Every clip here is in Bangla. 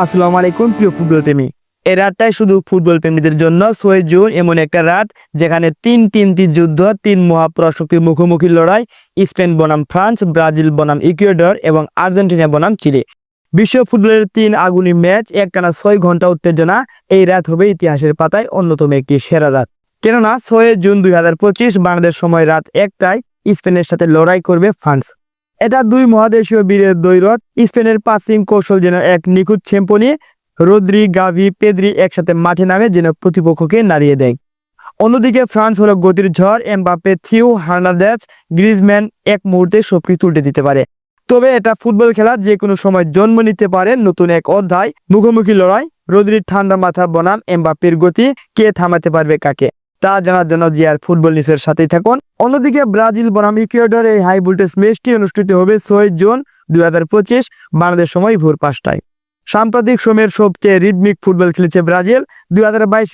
আসসালামু আলাইকুম, প্রিয় ফুটবল প্রেমী। এই রাতটাই শুধু ফুটবল প্রেমীদের জন্য ছয় জুন এমন একটা রাত, যেখানে তিন তিনটি যুদ্ধ, তিন মহাপরাশক্তির মুখোমুখি লড়াই, স্পেন বনাম ফ্রান্স, ব্রাজিল বনাম ইকুয়েডর এবং আর্জেন্টিনা বনাম চিলি। বিশ্ব ফুটবলের তিন আগুনি ম্যাচ, একটানা ছয় ঘণ্টা উত্তেজনা, এই রাত হবে ইতিহাসের পাতায় অন্যতম একটি সেরা রাত। কেননা, ছয় জুন দুই হাজার পঁচিশ বাংলাদেশ সময় রাত একটায় স্পেনের সাথে লড়াই করবে ফ্রান্স। এটা দুই মহাদেশীয় বীরের দৈরত স্পেনের পাসিং কৌশল যেন এক নিখুঁত ছেম্পনি। রোদ্রি, গাভি, পেদ্রি একসাথে মাঠে নামে যেন প্রতিপক্ষকে নাড়িয়ে দেয়। অন্যদিকে ফ্রান্স হলো গতির ঝড়। এমবাপে থিউ হার্নান্দেজ গ্রিজম্যান এক মুহূর্তে সবকিছু উল্টে দিতে পারে। তবে এটা ফুটবল খেলা, যে কোনো সময় জন্ম নিতে পারে নতুন এক অধ্যায়। মুখোমুখি লড়াই। রোদ্রির ঠান্ডা মাথা বনাম এমবাপের গতি। কে থামাতে পারবে কাকে? তা জানার জন্য জিয়ার ফুটবল নিউজের সাথেই থাকুন। অন্যদিকে ব্রাজিল বনাম ইকুয়েডর এই হাই ভোল্টেজ ম্যাচটি অনুষ্ঠিত হবে ছয় জুন দুই হাজার পঁচিশ বাংলাদেশ সময় ভোর পাঁচটায়। সাম্প্রতিক সময়ের সবচেয়ে রিদমিক ফুটবল খেলেছে ব্রাজিল। দুই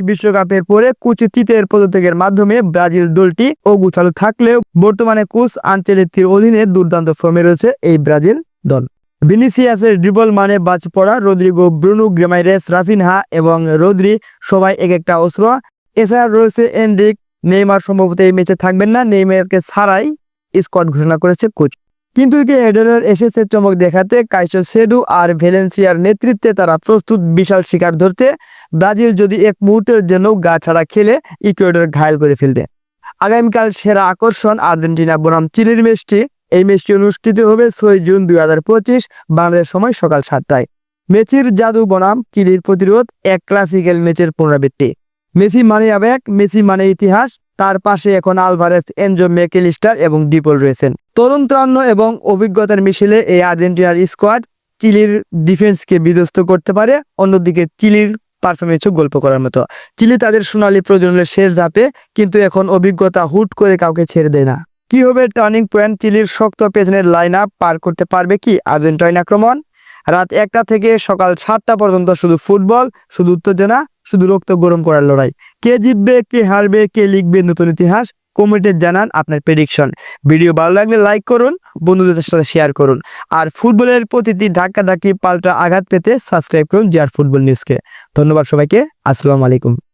বিশ্বকাপের পরে কুচি তৃতীয় পদত্যাগের মাধ্যমে ব্রাজিল দলটি অগুছালু থাকলেও বর্তমানে কোচ আঞ্চলিকটির অধীনে দুর্দান্ত ফর্মে রয়েছে এই ব্রাজিল দল। ভিনিসিয়াসের ড্রিবল মানে বাজ পড়া, রদ্রিগো, ব্রুনু, গ্রেমাইরেস, রাফিনহা এবং রদ্রি সবাই এক একটা অস্ত্র। এছাড়া রয়েছে এন্ড্রিক নেইমার সম্ভবত এই ম্যাচে থাকবেন না। নেইমারকে ছাড়াই স্কোয়াড ঘোষণা করেছে কোচ। কিন্তু কি এসেছে চমক দেখাতে কাইসো সেডু আর ভ্যালেন্সিয়ার নেতৃত্বে তারা প্রস্তুত বিশাল শিকার ধরতে, ব্রাজিল যদি এক মুহূর্তের জন্য গা ছাড়া খেলে ইকুয়েডর ঘায়ল করে ফেলবে। আগামীকাল সেরা আকর্ষণ আর্জেন্টিনা বনাম চিলির ম্যাচটি। এই ম্যাচটি অনুষ্ঠিত হবে ছয় জুন দুই হাজার পঁচিশ বাংলাদেশ সময় সকাল সাতটায়। মেসির জাদু বনাম চিলির প্রতিরোধ, এক ক্লাসিক্যাল ম্যাচের পুনরাবৃত্তি। মেসি মানে আবেগ, মেসি মানে ইতিহাস, তার পাশে এখন আলভারেস, এনজো মেকেলিস্টার এবং ডিপল রয়েছেন তরুণ ত্রাণ এবং অভিজ্ঞতার মিশেলে এই আর্জেন্টিনার স্কোয়াড চিলির ডিফেন্সকে বিধ্বস্ত করতে পারে, অন্যদিকে চিলির পারফরমেন্সও গল্প করার মতো। চিলি তাদের সোনালী প্রজন্মের শেষ ধাপে, কিন্তু এখন অভিজ্ঞতা হুট করে কাউকে ছেড়ে দেয় না। কি হবে টার্নিং পয়েন্ট? চিলির শক্ত পেছনের লাইন আপ পার করতে পারবে কি আর্জেন্টাইন আক্রমণ? রাত একটা থেকে সকাল সাতটা পর্যন্ত শুধু ফুটবল, শুধু উত্তেজনা, শুধু রক্ত গরম করার লড়াই। কে জিতবে, কে হারবে, কে লিখবে নতুন ইতিহাস, কমেন্টে জানান আপনার প্রেডিকশন ভিডিও ভালো লাগলে লাইক করুন, বন্ধুদের সাথে শেয়ার করুন। আর ফুটবলের প্রতিটি ধাক্কা ধাক্কি পাল্টা আঘাত পেতে সাবস্ক্রাইব করুন জিয়ার ফুটবল নিউজকে ধন্যবাদ সবাইকে, আসসালামু আলাইকুম।